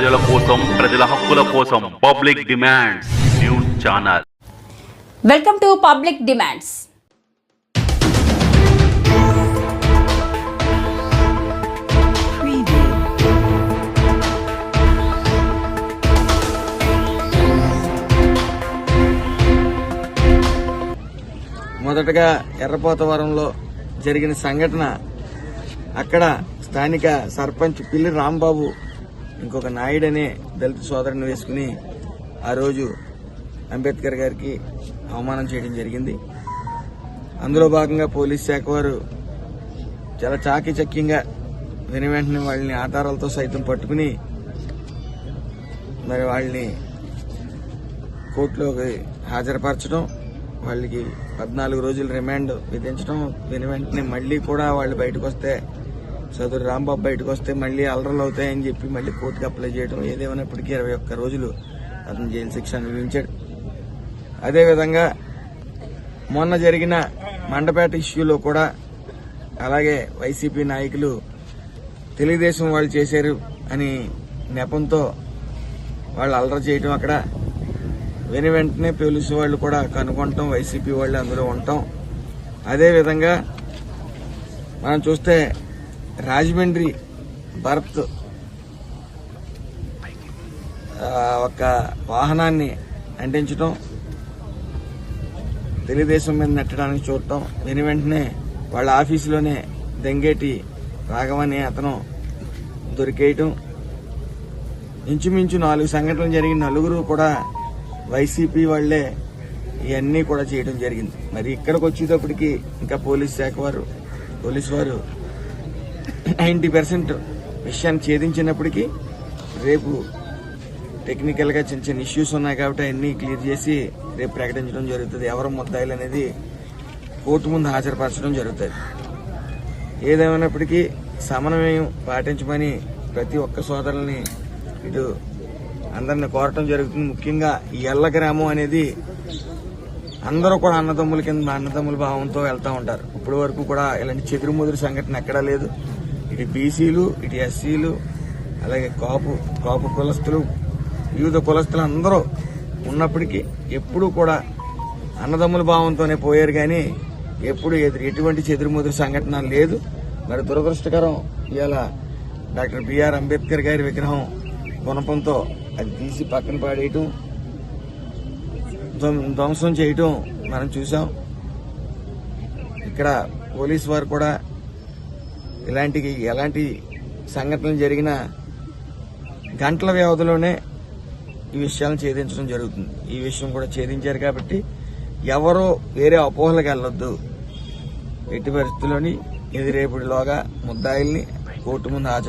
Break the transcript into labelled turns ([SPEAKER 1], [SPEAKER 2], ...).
[SPEAKER 1] ప్రజల కోసం ప్రజల హక్కుల కోసం public demands news channel
[SPEAKER 2] welcome to public demands.
[SPEAKER 3] మొదటగా ఎర్రపోతవరంలో జరిగిన సంఘటన అక్కడ స్థానిక సర్పంచ్ పిల్లి రాంబాబు ఇంకొక నాయుడు అనే దళిత సోదరుని వేసుకుని ఆ రోజు అంబేద్కర్ గారికి అవమానం చేయడం జరిగింది. అందులో భాగంగా పోలీస్ శాఖ వారు చాలా చాకీచక్యంగా విని వెంటనే వాళ్ళని ఆధారాలతో సైతం పట్టుకుని మరి వాళ్ళని కోర్టులోకి హాజరుపరచడం వాళ్ళకి పద్నాలుగు రోజులు రిమాండ్ విధించడం విని వెంటనే మళ్ళీ కూడా వాళ్ళు బయటకు వస్తే సదరు రాంబాబు బయటకు వస్తే మళ్ళీ అలరలు అవుతాయని చెప్పి మళ్ళీ కోర్టుకి అప్లై చేయడం ఏదేమైనప్పటికీ ఇరవై ఒక్క రోజులు అతను జైలు శిక్ష అనుభవించాడు. అదేవిధంగా మొన్న జరిగిన మండపేట ఇష్యూలో కూడా అలాగే వైసీపీ నాయకులు తెలుగుదేశం వాళ్ళు చేశారు అని నెపంతో వాళ్ళు అలర చేయటం అక్కడ. వెని వెంటనే పోలీసు వాళ్ళు కూడా కనుగొంటాం వైసీపీ వాళ్ళు అందులో ఉంటాం అదేవిధంగా మనం చూస్తే రాజమండ్రి భరత్ ఒక వాహనాన్ని అంటించడం తెలుగుదేశం మీద నెట్టడానికి చూడటం వెను వెంటనే వాళ్ళ ఆఫీసులోనే దెంగేటి రాఘవని అతను దొరికేయటం ఇంచుమించు నాలుగు సంఘటనలు జరిగిన నలుగురు కూడా వైసీపీ వాళ్ళే ఇవన్నీ కూడా చేయడం జరిగింది. మరి ఇక్కడికి వచ్చేటప్పటికి ఇంకా పోలీస్ శాఖ వారు పోలీస్ వారు నైంటీ పర్సెంట్ విషయాన్ని ఛేదించినప్పటికీ రేపు టెక్నికల్గా చిన్న చిన్న ఇష్యూస్ ఉన్నాయి కాబట్టి అవన్నీ క్లియర్ చేసి రేపు ప్రకటించడం జరుగుతుంది. ఎవరు ముద్దాయిలు అనేది కోర్టు ముందు హాజరుపరచడం జరుగుతుంది. ఏదేమైనప్పటికీ సమన్వయం పాటించమని ప్రతి ఒక్క సోదరుల్ని ఇటు అందరిని కోరటం జరుగుతుంది. ముఖ్యంగా ఈ ఎల్ల గ్రామం అనేది అందరూ కూడా అన్నదమ్ముల కింద అన్నదమ్ముల భావంతో వెళ్తూ ఉంటారు. ఇప్పటి వరకు కూడా ఇలాంటి చెదురుముదురు సంఘటన ఎక్కడా లేదు. ఇటు బీసీలు ఇటు ఎస్సీలు అలాగే కాపు కాపు కులస్తులు వివిధ కులస్తులు అందరూ ఉన్నప్పటికీ ఎప్పుడూ కూడా అన్నదమ్ముల భావంతోనే పోయారు కానీ ఎప్పుడు ఎదురు ఎటువంటి చెదురుముదురు సంఘటన లేదు. మరి దురదృష్టకరం ఇవాళ డాక్టర్ బిఆర్ అంబేద్కర్ గారి విగ్రహం గుణపంతో అది తీసి పక్కన పాడేయటం ధ్వంసం చేయటం మనం చూసాం ఇక్కడ పోలీస్ వారు కూడా ఇలాంటి ఎలాంటి సంఘటనలు జరిగినా గంటల వ్యవధిలోనే ఈ విషయాలను ఛేదించడం జరుగుతుంది. ఈ విషయం కూడా ఛేదించారు కాబట్టి ఎవరో వేరే అపోహలకు వెళ్ళొద్దు. ఎట్టి పరిస్థితుల్లోని ఎదిరేపుడిలోగా ముద్దాయిల్ని కోర్టు ముందు హాజరు